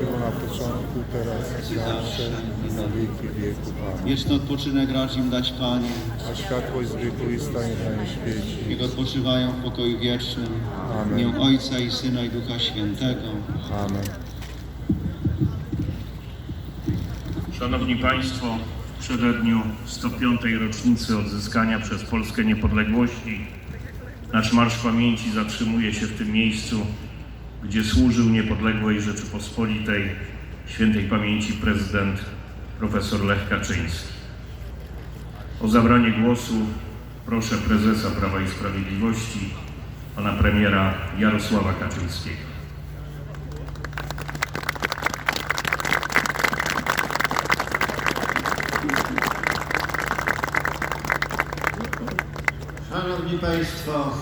Było na początku, teraz i zawsze, i na wieki wieków. Amen. Wieczny odpoczynek racz im dać Panie. A światłość zwykłą i stanie na nie świeci. Niech odpoczywają w pokoju wiecznym. Amen. W imię Ojca i Syna i Ducha Świętego. Amen. Szanowni Państwo, w przededniu 105. rocznicy odzyskania przez Polskę niepodległości nasz Marsz Pamięci zatrzymuje się w tym miejscu, gdzie służył niepodległej Rzeczypospolitej świętej pamięci prezydent profesor Lech Kaczyński. O zabranie głosu proszę prezesa Prawa i Sprawiedliwości, pana premiera Jarosława Kaczyńskiego. Szanowni Państwo,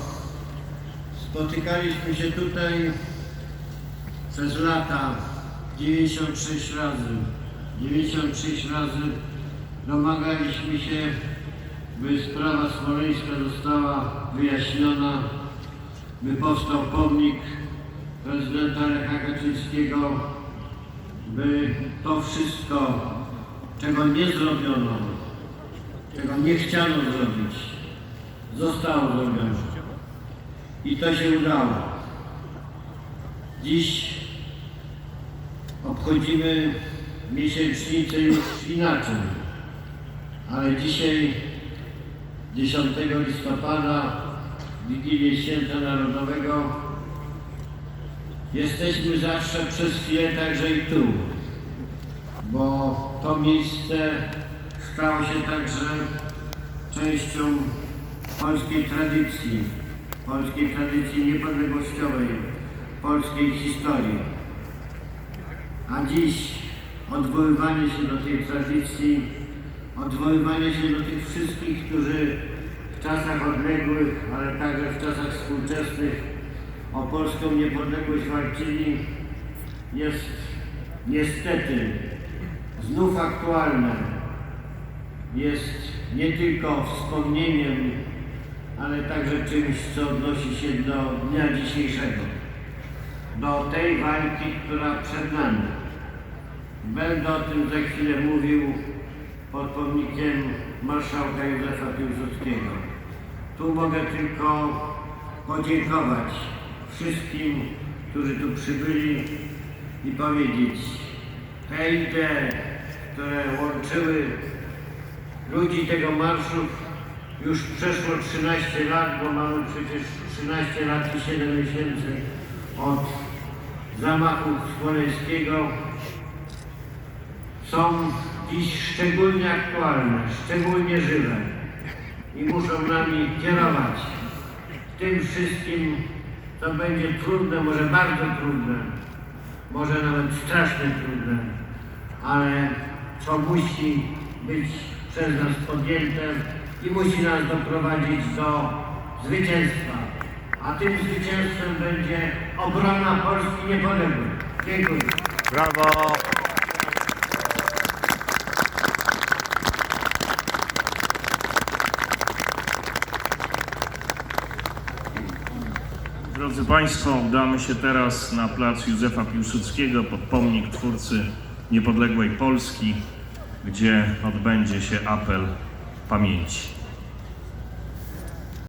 spotykaliśmy się tutaj przez lata 96 razy. 96 razy domagaliśmy się, by sprawa smoleńska została wyjaśniona, by powstał pomnik prezydenta Lecha Kaczyńskiego, by to wszystko, czego nie zrobiono, czego nie chciano zrobić, zostało zrobione. I to się udało. Dziś obchodzimy miesięcznicę już inaczej, ale dzisiaj, 10 listopada, Wigilię Święta Narodowego, jesteśmy zawsze przez chwilę także i tu, bo to miejsce stało się także częścią polskiej tradycji, polskiej tradycji niepodległościowej, polskiej historii. A dziś odwoływanie się do tej tradycji, odwoływanie się do tych wszystkich, którzy w czasach odległych, ale także w czasach współczesnych o polską niepodległość walczyli, jest niestety znów aktualne. Jest nie tylko wspomnieniem, ale także czymś, co odnosi się do dnia dzisiejszego, do tej walki, która przed nami. Będę o tym za chwilę mówił pod pomnikiem marszałka Józefa Piłsudskiego. Tu mogę tylko podziękować wszystkim, którzy tu przybyli i powiedzieć, te idee, które łączyły ludzi tego marszu już przeszło 13 lat, bo mamy przecież 13 lat i 7 miesięcy od zamachu smoleńskiego, są dziś szczególnie aktualne, szczególnie żywe i muszą nami kierować w tym wszystkim, co będzie trudne, może bardzo trudne, może nawet strasznie trudne, ale co musi być przez nas podjęte i musi nas doprowadzić do zwycięstwa. A tym zwycięstwem będzie obrona Polski niepodległej. Dziękuję. Brawo! Drodzy Państwo, udamy się teraz na plac Józefa Piłsudskiego pod pomnik twórcy niepodległej Polski, gdzie odbędzie się apel pamięci.